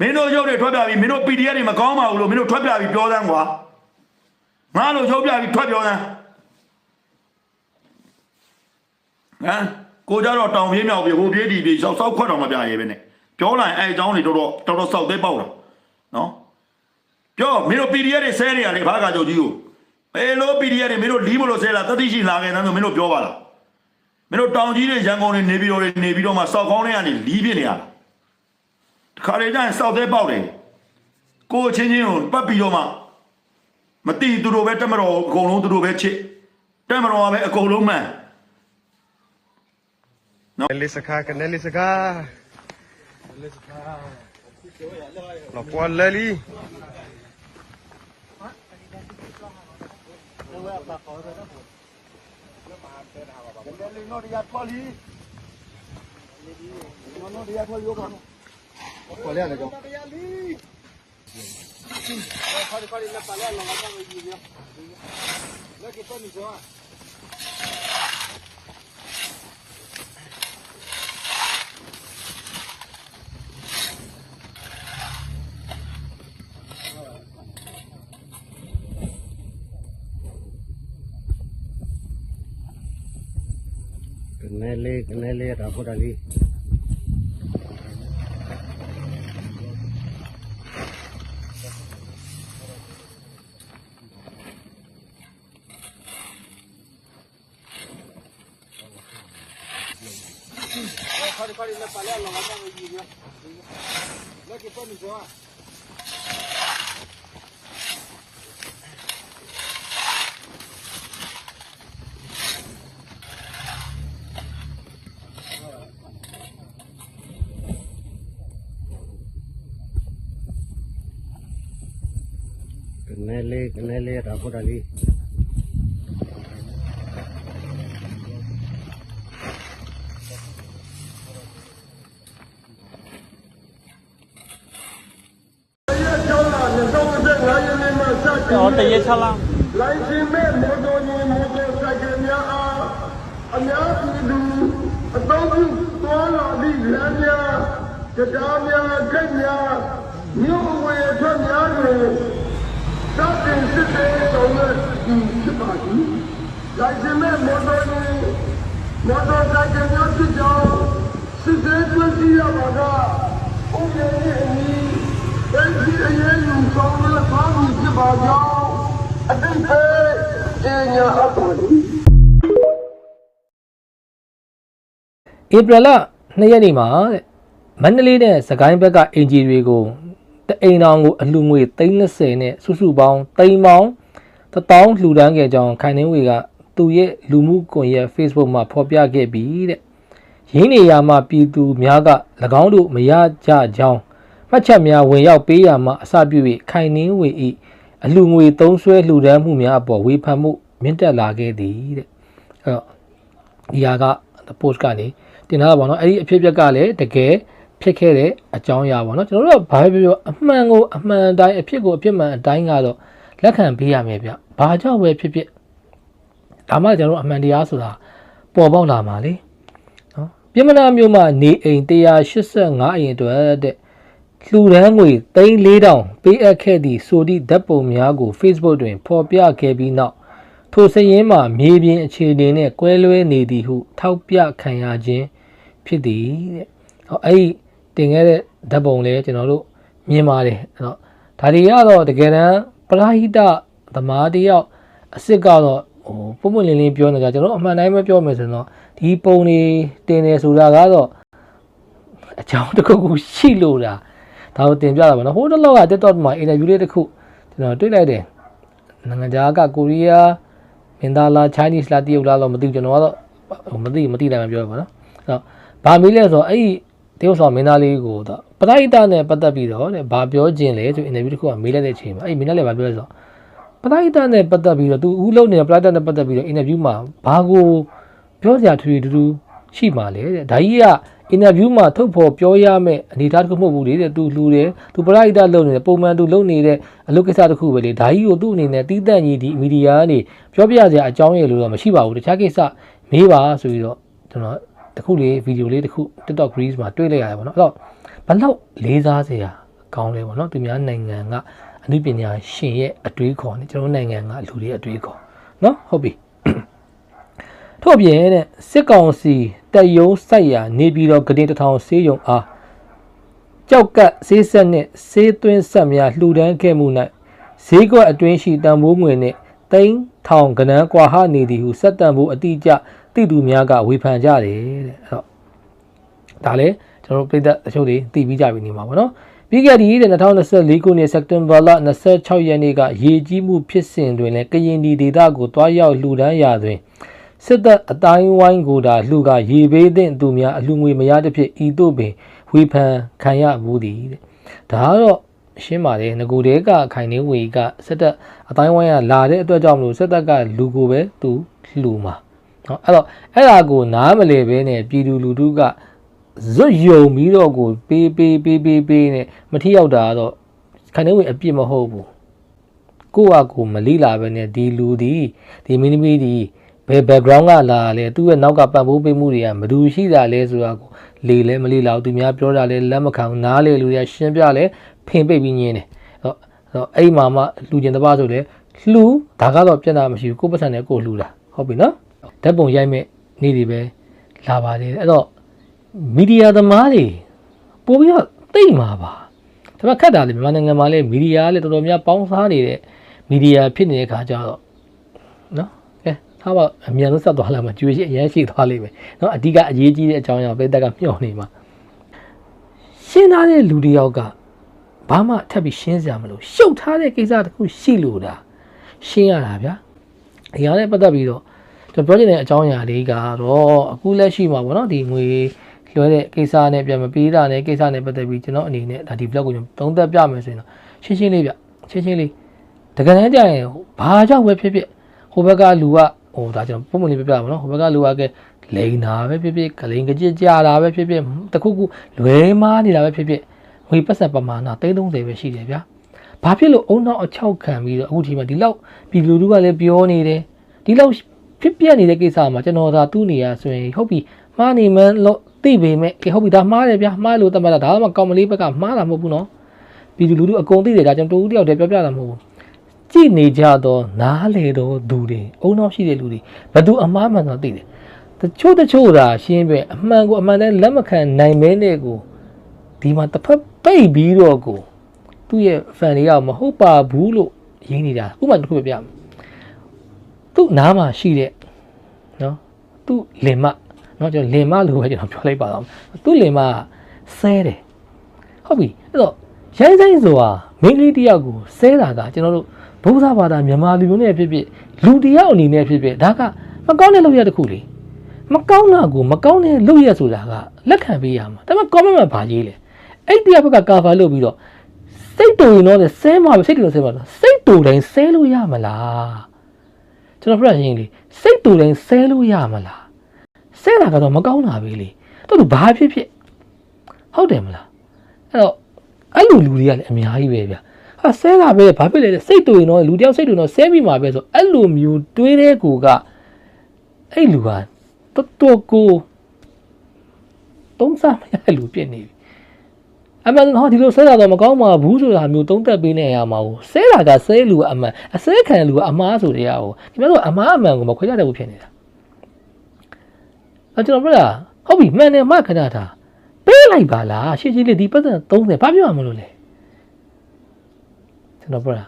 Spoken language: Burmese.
မင်းတို့ရုပ်တွေထွက်ပြပြီးမင်းတို့ PDF တွေမကောင်းပါဘူးလို့မင်းတို့ထွက်ပြပြီးပြောသမ်းကွာငါတို့ရုပ်ပြပြီးထွက်ပြောသမ်းဟမ်ကိုကြတော့တောင်ပြေးမြောက်ပြေးဟိုပြေးဒီပြေးစောက်စောက်ခွက်တော့မပြရဲပဲနဲ့ပြောလိုက်အဲအကြောင်းတွေတော်တော်တော်တော်စောက်သေးပေါက်တာနော်ပြောမင်းတို့ PDF တွေဆဲနေရတယ်ဘာကကြောက်ကြီးကိုဘယ်လို PDF တွေမင်းတို့လီးမလို့ဆဲလာတတိရှိလာခဲ့တယ်ဆိုမင်းတို့ပြောပါလားမင်းတို့တောင်ကြီးတွေရန်ကုန်တွေနေပြီးတော့နေပြီးတော့မှစောက်ကောင်းတွေကနေလီးပြနေရတာတ ခါလေကျရင်စောက်သေးပေါက်တယ်ကိုယ်ချင်းချင်းကိုပတ်ပြီးတော့မှမတိသူတို့ပဲတက်မတော်အကုန်လုံးသူတို့ပဲချစ်တက်မတော်ကပဲအကုန်လုံးမှန် Nelly Saka ke Nelly Saka. Lapuan Lali. ကနဲလေးကနဲလေးရာဖို့တလီကနဲလေးကနဲ Qual é a legal? Pode, pode, na panela, na panela. Olha que tá melhor. Nele, nele, rapo dali. cái này le pale lo ngana ngi gi. Le ki လေးရာဖို့တလီတော့တရက်6လလိုင်စင်မဲ့မော်တော်ယာဉ်မော်တော်ဆိုင်ကယ်များအားအများပြည်သူအသုံးပြုသွားလာသည့်လမ်းများတရားများဂိတ်များမြို့အဝေအထွက်များတွင်စတင်စစ်ဆေးဆောင်ရွက်ယူဖြစ်ပါသည်လိုင်စင်မဲ့မော်တော်ယာဉ်မော်တော်ဆိုင်ကယ်များဖြစ်ကြောင်းစစ်ဆေးတွေ့ရှိရပါကဥပဒေနှင့် အညီပြည်အရေးယူဆောင်ရွက်သွားမည်ဖြစ်ပါကြောင်းအတိတ်ပဲကျင်းညာအပ်ပါသည်ဧပြီလ2ရက်နေ့မှာတဲ့မန္တလေးနဲ့စကိုင်းဘက်ကအင်ဂျီတွေကိုတအိမ်တော်ကိုအလှငွေ330နဲ့စုစုပေါင်းတိမ်ပေါင်း1000လှူဒန်းခဲ့ကြောင်းခိုင်နှင်းဝေကသူ့ရဲ့လူမှုကွန်ရက် Facebook မှာဖော်ပြခဲ့ပြီးတဲ့ရင်းနေရမှာပြည်သူများက၎င်းတို့မရကြကြောင်း မှတ်ချက်များဝင်ရောက်ပေးရမှာအစပြု၍ခိုင်နှင်းဝေ၏အလှငွေသုံးဆွဲလှူဒန်းမှုများအပေါ်ဝေဖန်မှုမြင့်တက်လာခဲ့သည်တဲ့အဲ့တော့ဒီဟာက post ကနေတင်ထားတာပေါ့နော်အဲ့ဒီအဖြစ်အပျက်ကလည်းတကယ်ဖြစ်ခဲ့တဲ့အကြောင်းအရာပေါ့နော်ကျွန်တော်တို့ကဘာပဲပြောပြောအမှန်ကိုအမှန်တိုင်းအဖြစ်ကိုအဖြစ်မှန်အတိုင်းကတော့လက်ခံပေးရမယ်ဗျဘာကြောင့်ပဲဖြစ်ဖြစ်ဒါမှကျွန်တော်တို့အမှန်တရားဆိုတာပေါ်ပေါက်လာမှာလေနော်ပြည်မနာမျိုးမှာနေအိမ်185အိမ်အတွက်တဲ့ လှူဒန်းငွေ3400ပေးအပ်ခဲ့သည့်ဆိုသည့်ဓာတ်ပုံများကို Facebook တွင် ဖော်ပြခဲ့ပြီးနောက်ထိုစရင်မှာမြေပြင်အခြေအနေနဲ့ကွဲလွဲနေသည်ဟု ထောက်ပြခံရခြင်းဖြစ်သည်တဲ့။ဟောအဲ့ဒီတင်ခဲ့တဲ့ဓာတ်ပုံလေးကျွန်တော်တို့မြင်ပါတယ်။အဲ့တော့ဒါတွေကတော့တကယ်တမ်းပရာဟိတသမားတယောက်အစ်စ်ကတော့ဟိုပုံမှန်လင်းလင်းပြောနေကြကျွန်တော်အမှန်တိုင်းပဲပြောမယ်ဆိုရင်တော့ဒီပုံတွေတင်နေဆိုတာကတော့အကြောင်းတစ်ခုခုရှိလို့လား ဒါကိုတင်ပြတာပါနော်ဟိုတလောက TikTok မှာ interview လေးတစ်ခုကျွန်တော်တွေ့လိုက်တယ်နိုင်ငံခြားကကိုရီးယားမင်းသားလား Chinese လားတရုတ်လားတော့မသိဘူးကျွန်တော်ကတော့ဟိုမသိမသိတယ်မှပြောရပါတော့အဲ့တော့ဘာမေးလဲဆိုတော့အဲ့ဒီတရုတ်ဆောင်မင်းသားလေးကိုတော့ပရိုက်တာနဲ့ပတ်သက်ပြီးတော့တဲ့ဘာပြောခြင်းလဲဆို interview တစ်ခုကမေးလိုက်တဲ့အချိန်မှာအဲ့ဒီမင်းသားလေးဘာပြောလဲဆိုတော့ပရိုက်တာနဲ့ပတ်သက်ပြီးတော့သူဦးလုံးနေတဲ့ပရိုက်တာနဲ့ပတ်သက်ပြီးတော့ interview မှာဘာကိုပြောစရာထွေထူးထူးရှိမှလဲတဲ့ဒါကြီးက အင်တာဗျူးမှာထုတ်ဖော်ပြောရမယ့်အနေအထားတစ်ခုမဟုတ်ဘူးလေတဲ့သူလှူတယ်သူပရိုက်တာလုပ်နေတယ်ပုံမှန်သူလုပ်နေတဲ့အလုပ်ကိစ္စတစ်ခုပဲလေဒါကြီးကိုသူ့အနေနဲ့တီးတန့်ကြီးဒီမီဒီယာကနေပြောပြစရာအကြောင်းရည်လို့တော့မရှိပါဘူးတခြားကိစ္စမေးပါဆိုပြီးတော့ကျွန်တော်တစ်ခုလေးဗီဒီယိုလေးတစ်ခု TikTok Greece မှာတွေ့လိုက်ရတယ်ပေါ့နော်အဲ့တော့ဘလောက်လေးစားစရာကောင်းလဲပေါ့နော်သူများနိုင်ငံကအနုပညာရှင်ရဲ့အတွေးခေါ်နေကျွန်တော်တို့နိုင်ငံကလူတွေအတွေးခေါ်နော်ဟုတ်ပြီ ထို့ပြင်တဲ့စစ်ကောင်စီတပ်ယုံစိုက်ရာနေပြည်တော်ဂဒင်တစ်ထောင်ဆေးရုံအားကြောက်ကပ်ဆေးဆက်နှင့်ဆေးသွင်းဆက်များလှူဒန်းခဲ့မှု၌ဈေးကွက်အတွင်းရှိတန်ဖိုးငွေနှင့်တိန်းထောင်ကနန်းကွာဟနေသည်ဟုစက်တန်ဖိုးအတိအကျသိသူများကဝေဖန်ကြတယ်တဲ့အဲ့တော့ဒါလည်းကျွန်တော်တို့ပြည်သက်အချို့တွေသိပြီးကြပြီနေမှာပေါ့နော်ပြီးခဲ့တဲ့2024ခုနှစ်စက်တင်ဘာလ26ရက်နေ့ကရေကြီးမှုဖြစ်စဉ်တွင်လည်းကရင်ပြည်ဒေသကိုတွားရောက်လှူဒန်းရာတွင် စစ်သက်အတိုင်းဝိုင်းကိုသာလှူကရေဘေးသင့်သူများအလှငွေမရသဖြင့်ဤသို့ပင်ဝေဖန်ခံရဘူးသည်တဲ့ဒါကတော့ရှင်းပါတယ်ငကိုတဲကခိုင်နေဝေကစစ်သက်အတိုင်းဝိုင်းကလာတဲ့အတွက်ကြောင့်မလို့စစ်သက်ကလူကိုပဲသူလှူမှာနော်အဲ့တော့အဲ့ဒါကိုနားမလည်ပဲနဲ့ပြည်သူလူထုကဇွတ်ယုံပြီးတော့ကိုပေးပေးပေးပေးပေးနဲ့မထီရောက်တာတော့ခိုင်နေဝေအပြစ်မဟုတ်ဘူးကိုကကိုမလိလာပဲနဲ့ဒီလူဒီဒီမင်းသမီးဒီ ဘယ် background ကလာလဲသူ့ရဲ့နောက်ကပံ့ပိုးပေးမှုတွေကမဒူရှိတာလဲဆိုတာကိုလေလဲမလိလာဘူးသူများပြောတာလဲလက်မခံဘူးနားလေလူတွေကရှင်းပြလဲဖင်ပိတ်ပြီးညင်းတယ်အဲ့တော့အဲ့တော့အဲ့မှာမှလူကျင်တပားဆိုလဲလှူဒါကတော့ပြဿနာမရှိဘူးကိုယ့်ပတ်စံနဲ့ကိုယ်လှူတာဟုတ်ပြီနော်ဓာတ်ပုံရိုက်မဲ့နေ့တွေပဲလာပါသေးတယ်အဲ့တော့မီဒီယာသမားတွေပို့ပြီးတော့သိမ့်မှာပါဒါပေမဲ့ခက်တာလေမြန်မာနိုင်ငံမှာလည်းမီဒီယာလည်းတော်တော်များပေါင်းစားနေတဲ့မီဒီယာဖြစ်နေတဲ့ခါကျတော့နော်ကဲ ထားပါအမြန်ဆုံးဆက်သွားလာမှာကျွေးရှိအရင်ရှိသွားလိမ့်မယ်နော်အဓိကအရေးကြီးတဲ့အကြောင်းအရာပဲတက်ကမျှော်နေမှာရှင်းထားတဲ့လူတစ်ယောက်ကဘာမှထပ်ပြီးရှင်းစရာမလိုရှုပ်ထားတဲ့ကိစ္စတစ်ခုရှိလို့ဒါရှင်းရတာဗျာအရာနဲ့ပတ်သက်ပြီးတော့ကျွန်တော်ပြောချင်တဲ့အကြောင်းအရာလေးကတော့အခုလက်ရှိမှာပေါ့နော်ဒီငွေလွှဲတဲ့ကိစ္စနဲ့ပြန်မပေးတာနဲ့ကိစ္စနဲ့ပတ်သက်ပြီးကျွန်တော်အနေနဲ့ဒါဒီ blog ကိုကျွန်တော်သုံးသပ်ပြမယ်ဆိုရင်တော့ရှင်းရှင်းလေးပြရှင်းရှင်းလေးတကယ်တမ်းကျရင်ဘာကြောင့်ပဲဖြစ်ဖြစ်ဟိုဘက်ကလူက ဟိုဒါကျွန်တော်ပုံမှန်လေးပြပြပါတော့ဟိုဘက်ကလူကကဲလိန်တာပဲဖြစ်ဖြစ်ကလိန်ကကြစ်ကြတာပဲဖြစ်ဖြစ်တခုခုလွဲမားနေတာပဲဖြစ်ဖြစ်ငွေပတ်စံပမာဏ330ပဲရှိတယ်ဗျာဘာဖြစ်လို့အုံနောက်အချောက်ခံပြီးတော့အခုဒီမှာဒီလောက်ပြည်လူလူကလည်းပြောနေတယ်ဒီလောက်ဖြစ်ပြနေတဲ့ကိစ္စမှာကျွန်တော်သာသူ့နေရဆိုရင်ဟုတ်ပြီမှားနေမှန်းလို့သိပေမဲ့အေးဟုတ်ပြီဒါမှားတယ်ဗျာမှားလို့တတ်မှတ်တာဒါမှမကောင်မလေးဘက်ကမှားတာမဟုတ်ဘူးနော်ပြည်သူလူထုအကုန်သိတယ်ဒါကြောင့်တူတူတယောက်တည်းပြောပြတာမဟုတ်ဘူး ကြည်နေကြတော့နားလေတော့သူတွေအုံနောက်ရှိတဲ့လူတွေဘသူအမှားမှန်တော့သိတယ်တချို့တချို့သာရှင်းပြအမှန်ကိုအမှန်တည်းလက်မခံနိုင်မဲနဲ့ကိုဒီမှာတစ်ဖက်ပိတ်ပြီးတော့ကိုသူ့ရဲ့ fan တွေကမဟုတ်ပါဘူးလို့ရင်းနေတာဥပမာတစ်ခုပြပြသူ့နားမှာရှိတဲ့နော်သူ့လင်မနော်ကျွန်တော်လင်မလို့ပဲကျွန်တော်ပြောလိုက်ပါတော့သူ့လင်မဆဲတယ်ဟုတ်ပြီအဲ့တော့ရိုင်းဆိုင်ဆိုတာ မိန်းကလေးတယောက်ကိုဆဲတာကကျွန်တော်တို့ဘုရားဘာသာမြန်မာလူမျိုးနဲ့ဖြစ်ဖြစ်လူတယောက်အနေနဲ့ဖြစ်ဖြစ်ဒါကမကောင်းတဲ့လုပ်ရတစ်ခုလေမကောင်းတာကိုမကောင်းတဲ့လုပ်ရဆိုတာကလက်ခံပေးရမှာဒါပေမဲ့ comment မှာဗာကြီးလေအဲ့တယောက်ဘက်က cover လုပ်ပြီးတော့စိတ်တူရင်တော့ဆဲမှာပဲစိတ်တူလို့ဆဲမှာတော့စိတ်တူတိုင်းဆဲလို့ရမလားကျွန်တော်ပြရရင်လေစိတ်တူတိုင်းဆဲလို့ရမလားဆဲတာကတော့မကောင်းတာပဲလေတော်တော်ဘာဖြစ်ဖြစ်ဟုတ်တယ်မလားအဲ့တော့အဲ့ လိုလူတွေကလည်းအများကြီးပဲဗျဟာဆဲတာပဲဘာဖြစ်လဲတဲ့စိတ်တူရင်တော့လူတယောက်စိတ်တူရင်တော့ဆဲမိမှာပဲဆိုအဲ့လိုမျိုးတွေးတဲ့ကိုကအဲ့လူဟာတော်တော်ကိုတုံးစားမရတဲ့လူဖြစ်နေပြီအမှန်တော့ဒီလိုဆဲတာတော့မကောင်းပါဘူးဆိုတာမျိုးတုံးသက်ပေးနေရမှာကိုဆဲတာကဆဲလူကအမှန်အဆဲခံလူကအမားဆိုတဲ့ဟာကိုဒီမှာတော့အမားအမှန်ကိုမခွဲရတဲ့ဘူးဖြစ်နေတာအဲကျွန်တော်ပြောတာဟုတ်ပြီမှန်တယ်မခဏထား ပေးလိုက်ပါလားရှင်းရှင်းလေးဒီပတ်သက်30ဘာပြောရမလို့လဲကျွန်တော်ပြောတာ